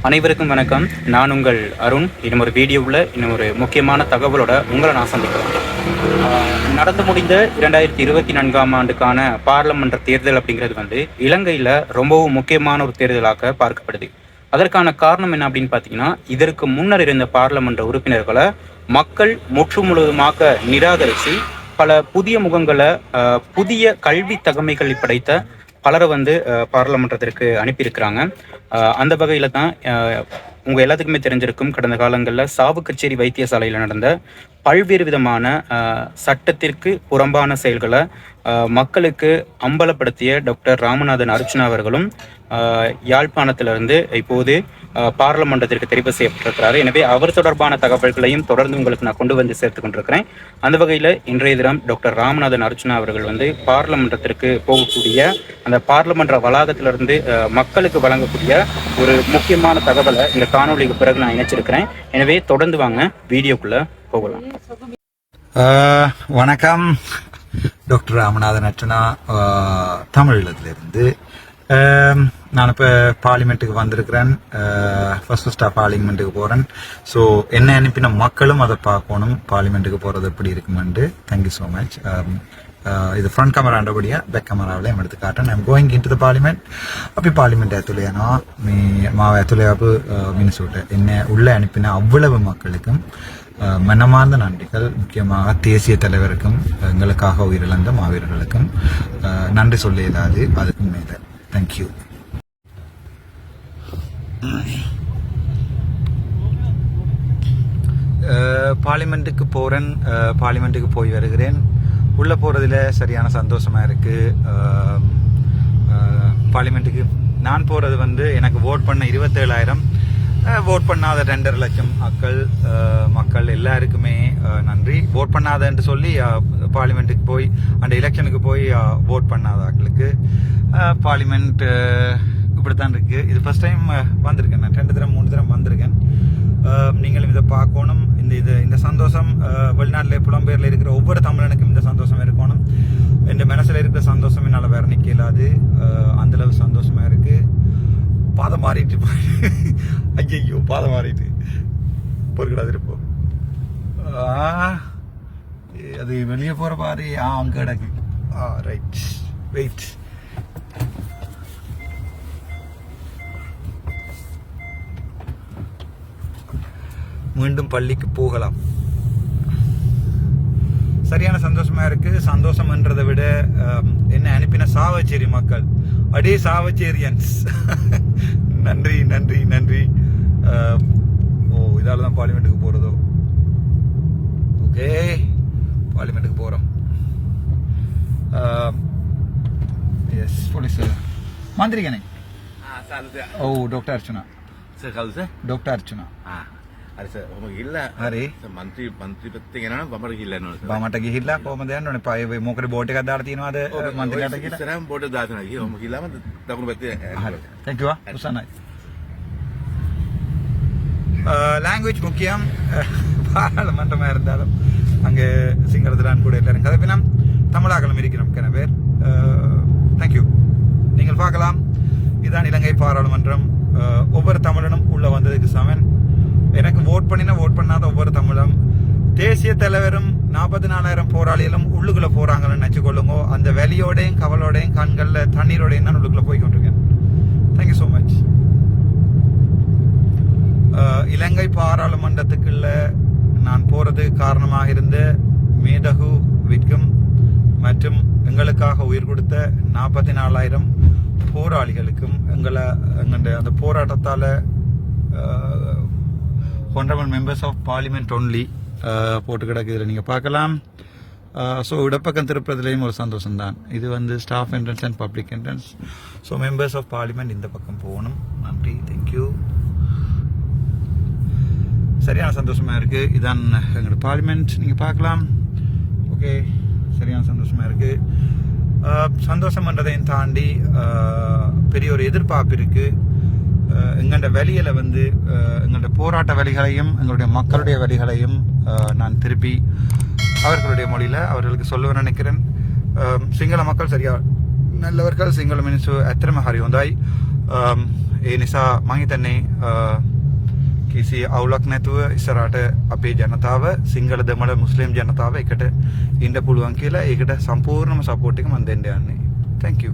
அனைவருக்கும் வணக்கம். நான் உங்கள் அருண். இன்னும் ஒரு வீடியோவில் இன்னும் ஒரு முக்கியமான தகவலோட உங்களை நான் சந்திக்கிறேன். ஆஹ் நடந்து முடிந்த இரண்டாயிரத்தி இருபத்தி நான்காம் ஆண்டுக்கான பாராளுமன்ற தேர்தல் அப்படிங்கிறது வந்து இலங்கையில் ரொம்பவும் முக்கியமான ஒரு தேர்தலாக பார்க்கப்படுது. அதற்கான காரணம் என்ன அப்படின்னு பார்த்தீங்கன்னா இதற்கு முன்னர் இருந்த பாராளுமன்ற உறுப்பினர்களை மக்கள் முற்று முழுவதுமாக நிராகரித்து பல புதிய முகங்களை ஆஹ் புதிய கல்வி தகமைகளை படைத்த பலரை வந்து பாராளுமன்றத்திற்கு அனுப்பியிருக்கிறாங்க. அந்த வகையில் தான் உங்கள் எல்லாத்துக்குமே தெரிஞ்சிருக்கும் கடந்த காலங்களில் சாவு கச்சேரி வைத்தியசாலையில் நடந்த பல்வேறு விதமான சட்டத்திற்கு புறம்பான செயல்களை மக்களுக்கு அம்பலப்படுத்திய டாக்டர் ராமநாதன் அர்ச்சனா அவர்களும் யாழ்ப்பாணத்திலிருந்து இப்போது அஹ், தெரிவு செய்யப்பட்டிருக்கிறார். எனவே அவர் தொடர்பான தகவல்களையும் தொடர்ந்து உங்களுக்கு நான் கொண்டு வந்து சேர்த்து கொண்டிருக்கிறேன். அந்த வகையில் இன்றைய தினம் டாக்டர் ராமநாதன் அர்ச்சனா அவர்கள் வந்து பாராளுமன்றத்திற்கு போகக்கூடிய அந்த பார்லமன்ற வளாகத்திலிருந்து மக்களுக்கு வழங்கக்கூடிய ஒரு முக்கியமான தகவலை இந்த காணொளிக்கு பிறகு நான் இணைச்சிருக்கிறேன். எனவே தொடர்ந்து வாங்க வீடியோக்குள்ள போகலாம். வணக்கம். டாக்டர் ராமநாதன் அர்ச்சனா தமிழகத்திலிருந்து. நான் இப்போ பார்லிமெண்ட்டுக்கு வந்திருக்கிறேன். ஃபர்ஸ்ட் ஸ்டாஃப் பார்லிமெண்ட்டுக்கு போகிறேன் ஸோ என்ன அனுப்பின மக்களும் அதை பார்க்கணும். பார்லிமெண்ட்டுக்கு போகிறது எப்படி இருக்குமெண்டு தேங்க்யூ ஸோ மச் இது ஃப்ரண்ட் கேமராண்டபடியாக பேக் கேமராவில் எடுத்து காட்டேன் I'm going in to the parliament அப்படி பார்லிமெண்ட் எத்துலையானா மீ மாவ எத்துலையாப்பு மினிசூட்டு. என்ன உள்ளே அனுப்பின அவ்வளவு மக்களுக்கும் மனமார்ந்த நன்றிகள். முக்கியமாக தேசிய தலைவருக்கும் எங்களுக்காக உயிரிழந்த மாவீரர்களுக்கும் நன்றி சொல்ல ஏதாவது அதுக்கும் மேலே. தேங்க்யூ பார்லிமெண்ட்டுக்கு போகிறேன் பார்லிமெண்ட்டுக்கு போய் வருகிறேன். உள்ளே போகிறதுல சரியான சந்தோஷமாக இருக்குது பார்லிமெண்ட்டுக்கு நான் போகிறது வந்து எனக்கு ஓட் பண்ண இருபத்தேழாயிரம். ஓட் பண்ணாத ரெண்டரை லட்சம் மக்கள் மக்கள் எல்லாருக்குமே நன்றி. ஓட் பண்ணாதன்னு சொல்லி பார்லிமெண்ட்டுக்கு போய் அந்த எலெக்ஷனுக்கு போய் ஓட் பண்ணாத ஆட்களுக்கு. பார்லிமெண்ட் இப்படித்தான் இருக்கு. இது ஃபர்ஸ்ட் டைம் வந்திருக்கேன். நான் ரெண்டு தரம் மூணு தரம் வந்திருக்கேன். நீங்களும் இதை பார்க்கணும். இந்த இது இந்த சந்தோஷம் வெளிநாட்டில் புலம்பெயரில் இருக்கிற ஒவ்வொரு தமிழனுக்கும் இந்த சந்தோஷம் இருக்கணும். என் மனசில் இருக்கிற சந்தோஷம் என்னால் வேற நிற்க இல்லாது அந்தளவு அந்த அளவு சந்தோஷமா இருக்கு. பாதம் மாறிட்டு ஐயோ பாதம் மாறிட்டு. பொறுக்கடாது இருப்போம் அது வெளியே போகிற மாதிரி ஆ அங்கே கிடக்கு. ஆ ரைட் வெயிட் மீண்டும் பள்ளிக்கு போகலாம். சரியான சந்தோஷமா இருக்கு. சந்தோஷம்ன்றதை விட என்ன அனுப்பின சாவச்சேரி மக்கள். அடே சாவச்சேரியன்ஸ். நன்றி நன்றி நன்றி. ஓ இதால்தான் பார்லிமெண்ட்டுக்கு போறதோ? ஓகே பார்லிமெண்ட்டுக்கு போறோம். எஸ் போலீஸ் மாந்திரிகனே ஓ doctor Archana. Sir doctor Archana. ஆ. අර්චනා අරිස හොම ගිල්ල හරි. මන්ත්‍රී මන්ත්‍රීපත්ති ගෙන බමර කිල්ලන්න බාමට ගිහිල්ලා කොහමද යන්න ඕනේ පය මොකද බෝට් එකක් දාලා තියෙනවද මන්ත්‍රීලාට කියලා සරම් බොඩ දාතන හොම කිල්ලම දකුණු පැත්තේ හරි thank you උසන්නයි லாங்குவேஜ் முக்கியம் பாராளுமன்றமாக இருந்தாலும் அங்கே சிங்களத்திலான் கூட எல்லாரும் கதைப்பினம் தமிழாக்களும் இருக்கிறோம் கிண பேர் தேங்க்யூ நீங்கள் பார்க்கலாம் இதுதான் இலங்கை பாராளுமன்றம் அஹ், ஒவ்வொரு தமிழனும் உள்ள வந்ததுக்கு சமன் தேசிய தலைவரும் நாற்பத்தி நாலாயிரம் போராளிகளும் உள்ளுக்குள்ள போறாங்கன்னு நினைச்சுக்கொள்ளுங்க அந்த வெளியோடையும் கவலோடையும் கண்கள்ல தண்ணீரோடையும் நான் உள்ளுக்குள்ள போய் கொண்டிருக்கேன். Thank you so much Ilangai பாராளுமன்றத்துக்குள்ள நான் போறது காரணமாக இருந்த மேதகு விற்கும் மற்றும் எங்களுக்காக உயிர் கொடுத்த நாற்பத்தி நாலாயிரம் போராளிகளுக்கும் எங்களை எங்களுடைய அந்த போராட்டத்தால் honourable members of parliament only போட்டு கிடக்கு. இதில் நீங்கள் பார்க்கலாம். ஸோ இடப்பக்கம் திருப்பதிலையும் ஒரு சந்தோஷம் தான் இது வந்து staff entrance and public entrance so members of parliament இந்த பக்கம் போகணும். நன்றி. தேங்க்யூ சரியான சந்தோஷமாக இருக்குது இதான் எங்களோட பார்லிமெண்ட் நீங்கள் பார்க்கலாம். ஓகே சரியான சந்தோஷமாக இருக்குது சந்தோஷம் பண்ணுறதையும் தாண்டி பெரிய ஒரு எதிர்பார்ப்பு இருக்குது எங்களோட வழியில வந்து அஹ், எங்களோட போராட்ட வழிகளையும் எங்களுடைய மக்களுடைய வழிகளையும் அஹ், நான் திருப்பி அவர்களுடைய மொழியில அவர்களுக்கு சொல்ல நினைக்கிறேன் அஹ், சிங்கள மக்கள் சரியா නැල්ලවර්කල් සිංහල මිනිස්සු ඇතරම හරි හොඳයි අම්, ඒ නිසා මහිතන්නේ කිසි අවුලක් නැතුව ඉස්සරට අපේ ජනතාව සිංහල දෙමළ මුස්ලිම් ජනතාව එකට ඉන්ඩ පුළුවන් කියලා ඒකට සම්පූර්ණම සපෝට් එක මන් දෙන්න යන්නේ තැංකූ